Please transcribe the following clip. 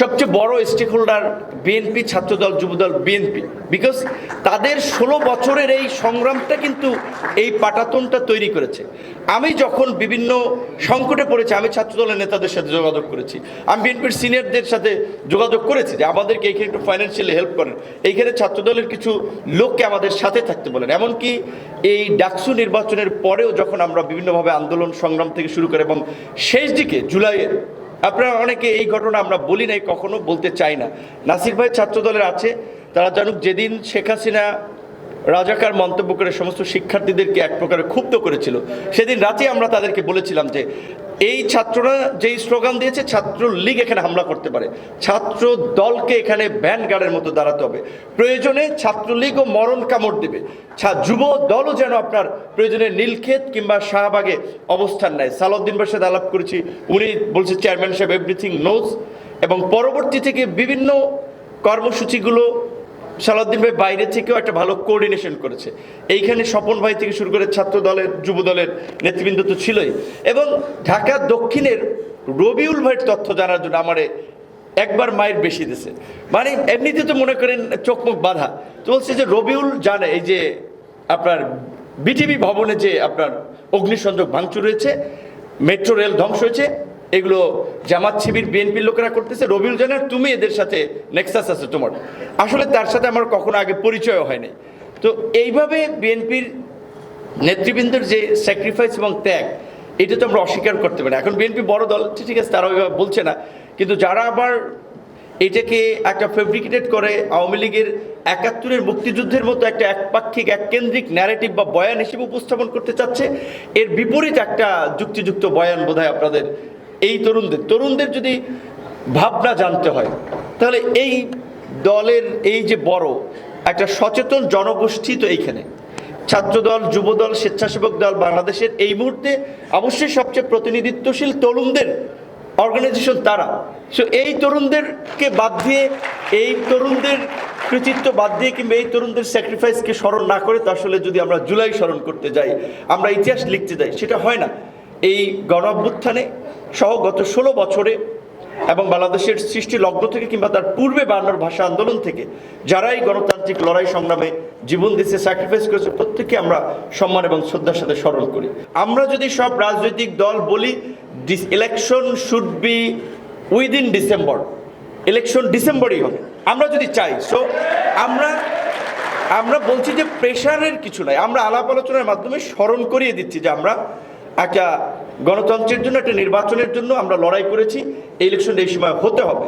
সবচেয়ে বড় stakeholder BNP Chhatradal, Jubodal BNP because তাদের ষোলো বছরের এই সংগ্রামটা কিন্তু এই পাটাতনটা তৈরি করেছে। আমি যখন বিভিন্ন সংকটে পড়েছি, আমি ছাত্রদলের নেতাদের সাথে যোগাযোগ করেছি। আমি বিএনপির সিনিয়রদের সাথে যোগাযোগ করেছি যে আমাদেরকে এইখানে একটু ফাইন্যান্সিয়ালি হেল্প করেন। এইখানে ছাত্রদলের কিছু লোককে আমাদের সাথে থাকতে বলেন। এমনকি এই ডাকসু নির্বাচনের পরেও যখন আমরা বিভিন্নভাবে আন্দোলন সংগ্রাম থেকে শুরু করে এবং শেষ দিকে জুলাইয়ের আপনারা অনেকে এই ঘটনা আমরা বলি নাই, কখনো বলতে চাই না। নাসির ভাই ছাত্রদলের আছে, তারা জানুক যেদিন শেখ হাসিনা রাজাকার মন্তব্য করে সমস্ত শিক্ষার্থীদেরকে এক প্রকারে ক্ষুব্ধ করেছিল। সেদিন রাতে আমরা তাদেরকে বলেছিলাম যে, এই ছাত্ররা যেই স্লোগান দিয়েছে ছাত্র লীগ এখানে হামলা করতে পারে। ছাত্র দলকে এখানে ব্যান গার্ডের মতো দাঁড়াতে হবে। প্রয়োজনে ছাত্রলীগও মরণ কামড় দেবে। যুব দলও যেন আপনার প্রয়োজনে নীলক্ষেত কিংবা শাহবাগে অবস্থান নেয়। সালাউদ্দিন সাথে আলাপ করেছি। উনি বলছে, চেয়ারম্যান সাহেব এভরিথিং নোজ এবং পরবর্তী থেকে বিভিন্ন কর্মসূচিগুলো সালাউদ্দিন ভাই বাইরে থেকেও একটা ভালো কোঅর্ডিনেশন করেছে। এইখানে স্বপন ভাই থেকে শুরু করে ছাত্র দলের, যুব দলের নেতৃবৃন্দ তো ছিলই। এবং ঢাকা দক্ষিণের রবিউল ভাইয়ের তথ্য জানার জন্য আমারে একবার মায়ের বেশি দিছে। মানে এমনিতে তো মনে করেন চোখ মুখ বাঁধা। তো বলছে যে রবিউল জানে এই যে আপনার বিটিভি ভবনে যে আপনার অগ্নিসংযোগ ভাঙচুর হয়েছে, মেট্রো রেল ধ্বংস হয়েছে এগুলো জামাত শিবির, বিএনপির লোকেরা করতেছে। রবিউল জানার তুমি এদের সাথে নেক্সাস আছে তোমার। আসলে তার সাথে আমার কখনো আগে পরিচয় হয়নি। তো এইভাবে বিএনপির নেতৃবৃন্দের যে স্যাক্রিফাইস এবং ত্যাগ, এটা তো আমরা অস্বীকার করতে পারি। এখন বিএনপি বড় দল ঠিক আছে, তারা ওইভাবে বলছে না। কিন্তু যারা আবার এটাকে একটা ফেব্রিকেটেড করে, আওয়ামী লীগের একাত্তরের মুক্তিযুদ্ধের মতো একটা একপাক্ষিক, এককেন্দ্রিক ন্যারেটিভ বা বয়ান হিসেবে উপস্থাপন করতে চাচ্ছে, এর বিপরীত একটা যুক্তিযুক্ত বয়ান বোধহয় আপনাদের এই তরুণদের তরুণদের যদি ভাবনা জানতে হয়, তাহলে এই দলের এই যে বড়, একটা সচেতন জনগোষ্ঠী তো এইখানে। ছাত্রদল, যুবদল, স্বেচ্ছাসেবক দল বাংলাদেশের এই মুহূর্তে অবশ্যই সবচেয়ে প্রতিনিধিত্বশীল তরুণদের অর্গানাইজেশন তারা। সো এই তরুণদেরকে বাদ দিয়ে, এই তরুণদের কৃতিত্ব বাদ দিয়ে কিংবা এই তরুণদের স্যাক্রিফাইসকে স্মরণ না করে, তো আসলে যদি আমরা জুলাই স্মরণ করতে যাই, আমরা ইতিহাস লিখতে যাই, সেটা হয় না। এই গণ অভ্যুত্থানে সহ গত ষোলো বছরে এবং বাংলাদেশের সৃষ্টি লগ্ন থেকে কিংবা তার পূর্বে বায়ান্নর ভাষা আন্দোলন থেকে যারাই গণতান্ত্রিক লড়াই সংগ্রামে জীবন দিচ্ছে স্যাক্রিফাইস করেছে, প্রত্যেককে আমরা সম্মান এবং শ্রদ্ধার সাথে স্মরণ করি। আমরা যদি সব রাজনৈতিক দল বলি election should be within December election ডিসেম্বরই হবে। আমরা যদি চাই সো আমরা আমরা বলছি যে প্রেশারের কিছু নাই। আমরা আলাপ আলোচনার মাধ্যমে স্মরণ করিয়ে দিচ্ছি যে আমরা একটা গণতন্ত্রের জন্য, একটা নির্বাচনের জন্য আমরা লড়াই করেছি। এই ইলেকশন এই সময় হতে হবে।